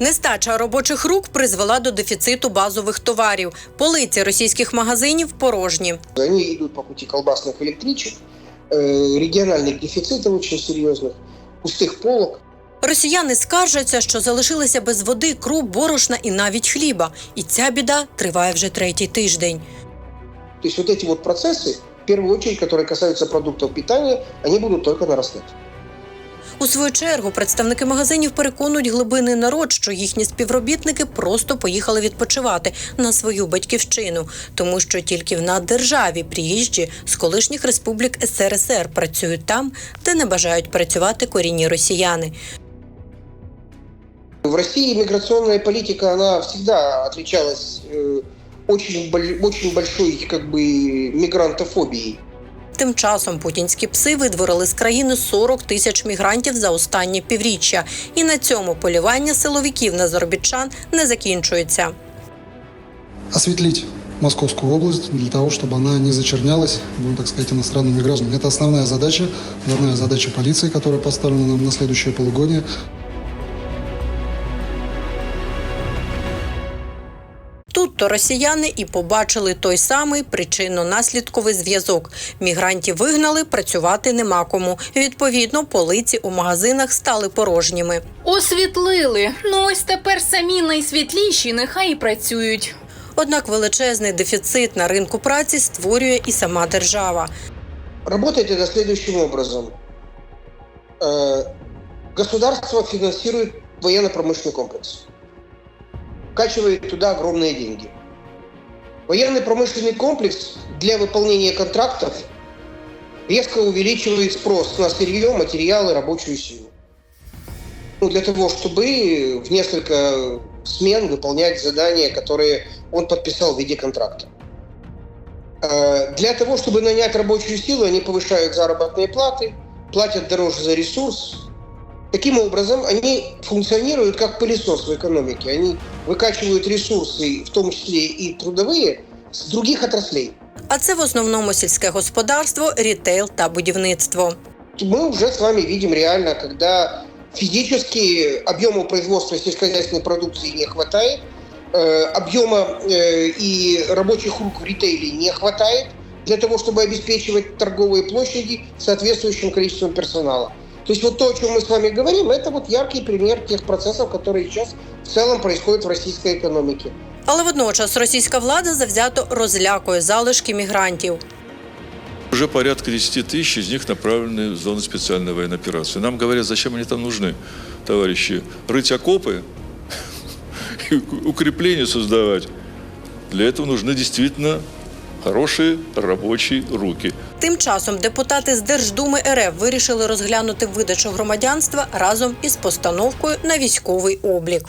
Нестача робочих рук призвела до дефіциту базових товарів. Полиці російських магазинів порожні. Они идут по пути колбасных электричек, э, региональных дефицитов очень серьезных, пустых полок. Росіяни скаржаться, що залишилися без води, круп, борошна і навіть хліба. І ця біда триває вже третій тиждень. То есть вот эти вот процессы, в первую очередь, которые касаются продуктов питания, они будут только нарастать. У свою чергу представники магазинів переконують глибинний народ, що їхні співробітники просто поїхали відпочивати на свою батьківщину, тому що тільки в наддержаві приїжджі з колишніх республік СРСР працюють там, де не бажають працювати корінні росіяни. В России миграционная политика, она всегда отличалась э, очень, очень большой как бы мигрантофобией. Тим часом путінські пси видворили з країни 40 тисяч мігрантів за останні півріччя, і на цьому полювання силовиків на заробітчан не закінчується. осветлить Московскую область для того, чтобы она не зачернялась, будем так сказать, иностранными гражданами. Это основная задача, главная задача полиции, которая поставлена нам на следующее полугодие. Тут то росіяни і побачили той самий причинно-наслідковий зв'язок. Мігрантів вигнали, працювати нема кому. Відповідно, полиці у магазинах стали порожніми. Освітлили. Ну ось тепер самі найсвітліші нехай і працюють. Однак величезний дефіцит на ринку праці створює і сама держава. Работает это следующим образом. Э, Государство финансирует военно-промышленный комплекс. Вкачивает туда огромные деньги. Военный промышленный комплекс для выполнения контрактов резко увеличивает спрос на сырье, материалы, рабочую силу. Ну, для того, чтобы в несколько смен выполнять задания, которые он подписал в виде контракта. Э, Для того, чтобы нанять рабочую силу, они повышают заработные платы, платят дороже за ресурс. Таким образом, они функционируют как пылесос в экономике. Они выкачивают ресурсы, в том числе и трудовые, с других отраслей. А це в основному сільське господарство, рітейл та будівництво. Мы уже с вами видим реально, когда физически объема производства сельскохозяйственной продукции не хватает, э, объема э, и рабочих рук в ритейле не хватает для того, чтобы обеспечивать торговые площади соответствующим количеством персонала. То есть вот то, о чем мы с вами говорим, это вот яркий пример тех процессов, которые сейчас в целом происходят в российской экономике. Але водночас російська влада завзято розлякує залишки мігрантів. Уже порядка 10 тысяч из них направлены в зону специальной военной операции. Нам говорят, зачем они там нужны, товарищи? Рыть окопы, и укрепления создавать. Для этого нужны действительно хорошие рабочие руки. Тим часом депутати з Держдуми РФ вирішили розглянути видачу громадянства разом із постановкою на військовий облік.